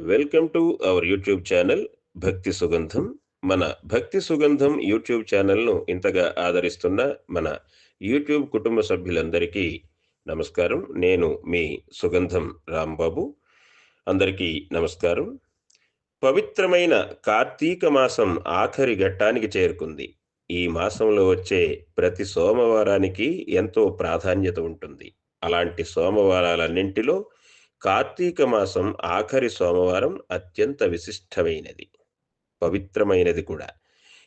Welcome to our YouTube channel Bhakti Sugandham. మన భక్తి సుగంధం యూట్యూబ్ ఛానల్ను ఇంతగా ఆదరిస్తున్న మన యూట్యూబ్ కుటుంబ సభ్యులందరికీ నమస్కారం. నేను మీ సుగంధం రాంబాబు. అందరికీ నమస్కారం. పవిత్రమైన కార్తీక మాసం ఆఖరి ఘట్టానికి చేరుకుంది. ఈ మాసంలో వచ్చే ప్రతి సోమవారానికి ఎంతో ప్రాధాన్యత ఉంటుంది. అలాంటి సోమవారాలన్నింటిలో కార్తీక మాసం ఆఖరి సోమవారం అత్యంత విశిష్టమైనది పవిత్రమైనది కూడా.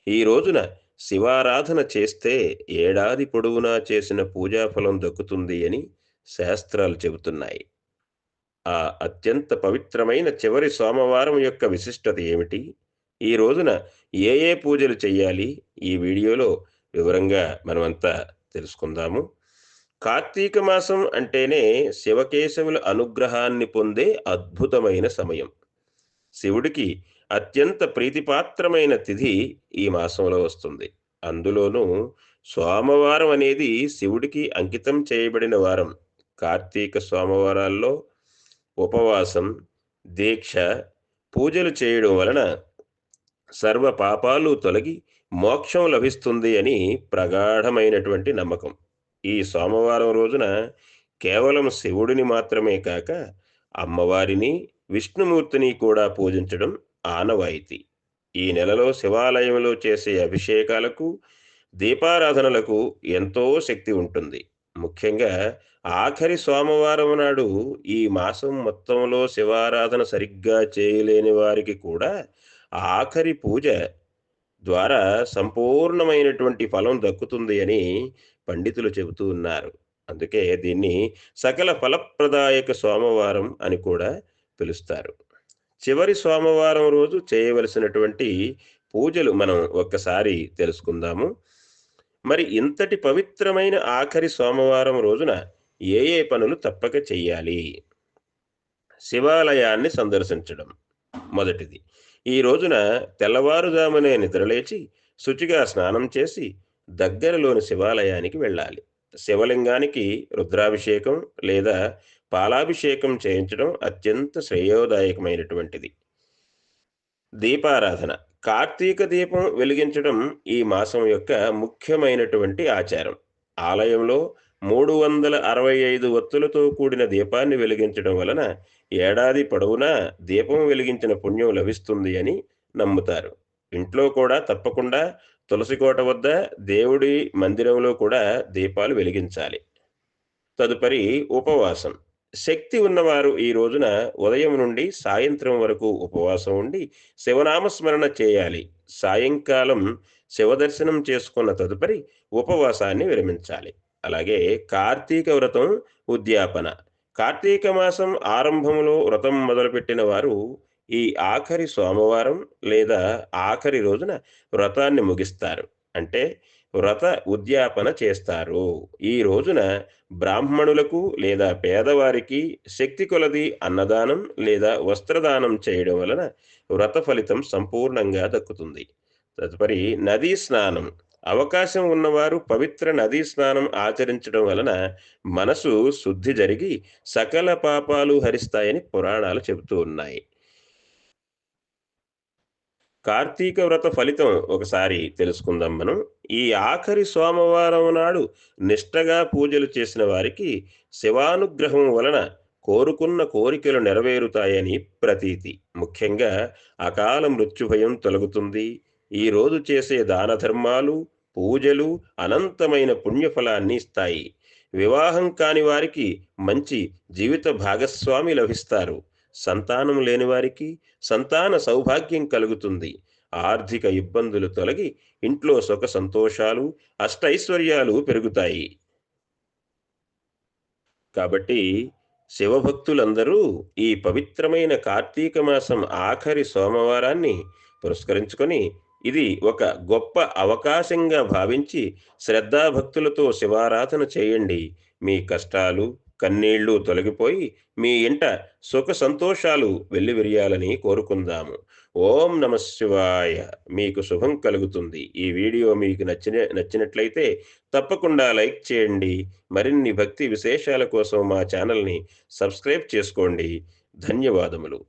ఈ రోజున శివారాధన చేస్తే ఏడాది పొడవునా చేసిన పూజాఫలం దక్కుతుంది అని శాస్త్రాలు చెబుతున్నాయి. ఆ అత్యంత పవిత్రమైన చివరి సోమవారం యొక్క విశిష్టత ఏమిటి? ఈ రోజున ఏ ఏ పూజలు చేయాలి? ఈ వీడియోలో వివరంగా మనమంతా తెలుసుకుందాము. కార్తీక మాసం అంటేనే శివకేశవుల అనుగ్రహాన్ని పొందే అద్భుతమైన సమయం. శివుడికి అత్యంత ప్రీతిపాత్రమైన తిథి ఈ మాసంలో వస్తుంది. అందులోనూ సోమవారం అనేది శివుడికి అంకితం చేయబడిన వారం. కార్తీక సోమవారాల్లో ఉపవాసం దీక్ష పూజలు చేయడం వలన సర్వ పాపాలు తొలగి మోక్షం లభిస్తుంది అని ప్రగాఢమైనటువంటి నమ్మకం. ఈ సోమవారం రోజున కేవలం శివుడిని మాత్రమే కాక అమ్మవారిని విష్ణుమూర్తిని కూడా పూజించడం ఆనవాయితీ. ఈ నెలలో శివాలయంలో చేసే అభిషేకాలకు దీపారాధనలకు ఎంతో శక్తి ఉంటుంది. ముఖ్యంగా ఆఖరి సోమవారం నాడు ఈ మాసం మొత్తంలో శివారాధన సరిగ్గా చేయలేని వారికి కూడా ఆఖరి పూజ ద్వారా సంపూర్ణమైనటువంటి ఫలం దక్కుతుంది అని పండితులు చెబుతూ ఉన్నారు. అందుకే దీన్ని సకల ఫలప్రదాయక సోమవారం అని కూడా పిలుస్తారు. చివరి సోమవారం రోజు చేయవలసినటువంటి పూజలు మనం ఒక్కసారి తెలుసుకుందాము. మరి ఇంతటి పవిత్రమైన ఆఖరి సోమవారం రోజున ఏ ఏ పనులు తప్పక చెయ్యాలి? శివాలయాన్ని సందర్శించడం మొదటిది. ఈ రోజున తెల్లవారుజామునే నిద్రలేచి శుచిగా స్నానం చేసి దగ్గరలోని శివాలయానికి వెళ్ళాలి. శివలింగానికి రుద్రాభిషేకం లేదా పాలాభిషేకం చేయించడం అత్యంత శ్రేయోదాయకమైనటువంటిది. దీపారాధన కార్తీక దీపం వెలిగించడం ఈ మాసం యొక్క ముఖ్యమైనటువంటి ఆచారం. ఆలయంలో మూడు వందల అరవై ఐదు ఒత్తులతో కూడిన దీపాన్ని వెలిగించడం వలన ఏడాది పొడవునా దీపం వెలిగించిన పుణ్యం లభిస్తుంది అని నమ్ముతారు. ఇంట్లో కూడా తప్పకుండా తులసికోట వద్ద దేవుడి మందిరంలో కూడా దీపాలు వెలిగించాలి. తదుపరి ఉపవాసం. శక్తి ఉన్నవారు ఈ రోజున ఉదయం నుండి సాయంత్రం వరకు ఉపవాసం ఉండి శివనామస్మరణ చేయాలి. సాయంకాలం శివదర్శనం చేసుకున్న తదుపరి ఉపవాసాన్ని విరమించాలి. అలాగే కార్తీక వ్రతం ఉద్యాపన. కార్తీక మాసం ఆరంభంలో వ్రతం మొదలుపెట్టిన వారు ఈ ఆఖరి సోమవారం లేదా ఆఖరి రోజున వ్రతాన్ని ముగిస్తారు. అంటే వ్రత ఉద్యాపన చేస్తారు. ఈ రోజున బ్రాహ్మణులకు లేదా పేదవారికి శక్తి కొలది అన్నదానం లేదా వస్త్రదానం చేయడం వలన వ్రత ఫలితం సంపూర్ణంగా దక్కుతుంది. తదుపరి నదీ స్నానం. అవకాశం ఉన్నవారు పవిత్ర నదీ స్నానం ఆచరించడం వలన మనసు శుద్ధి జరిగి సకల పాపాలు హరిస్తాయని పురాణాలు చెబుతూ ఉన్నాయి. కార్తీక వ్రత ఫలితం ఒకసారి తెలుసుకుందాం మనం. ఈ ఆఖరి సోమవారం నాడు నిష్టగా పూజలు చేసిన వారికి శివానుగ్రహం వలన కోరుకున్న కోరికలు నెరవేరుతాయని ప్రతీతి. ముఖ్యంగా అకాల మృత్యుభయం తొలగుతుంది. ఈ రోజు చేసే దాన ధర్మాలు పూజలు అనంతమైన పుణ్యఫలాన్ని ఇస్తాయి. వివాహం కాని వారికి మంచి జీవిత భాగస్వామి లభిస్తారు. సంతానం లేని వారికి సంతాన సౌభాగ్యం కలుగుతుంది. ఆర్థిక ఇబ్బందులు తొలగి ఇంట్లో సుఖ సంతోషాలు అష్టైశ్వర్యాలు పెరుగుతాయి. కాబట్టి శివభక్తులందరూ ఈ పవిత్రమైన కార్తీక మాసం ఆఖరి సోమవారాన్ని పురస్కరించుకొని ఇది ఒక గొప్ప అవకాశంగా భావించి శ్రద్ధాభక్తులతో శివారాధన చేయండి. మీ కష్టాలు కన్నీళ్ళు తొలగిపోయి మీ ఇంట సుఖ సంతోషాలు వెల్లివిరియాలని కోరుకుందాము. ఓం నమ శివాయ. మీకు శుభం కలుగుతుంది. ఈ వీడియో మీకు నచ్చిన నచ్చినట్లయితే తప్పకుండా లైక్ చేయండి. మరిన్ని భక్తి విశేషాల కోసం మా ఛానల్ని సబ్స్క్రైబ్ చేసుకోండి. ధన్యవాదములు.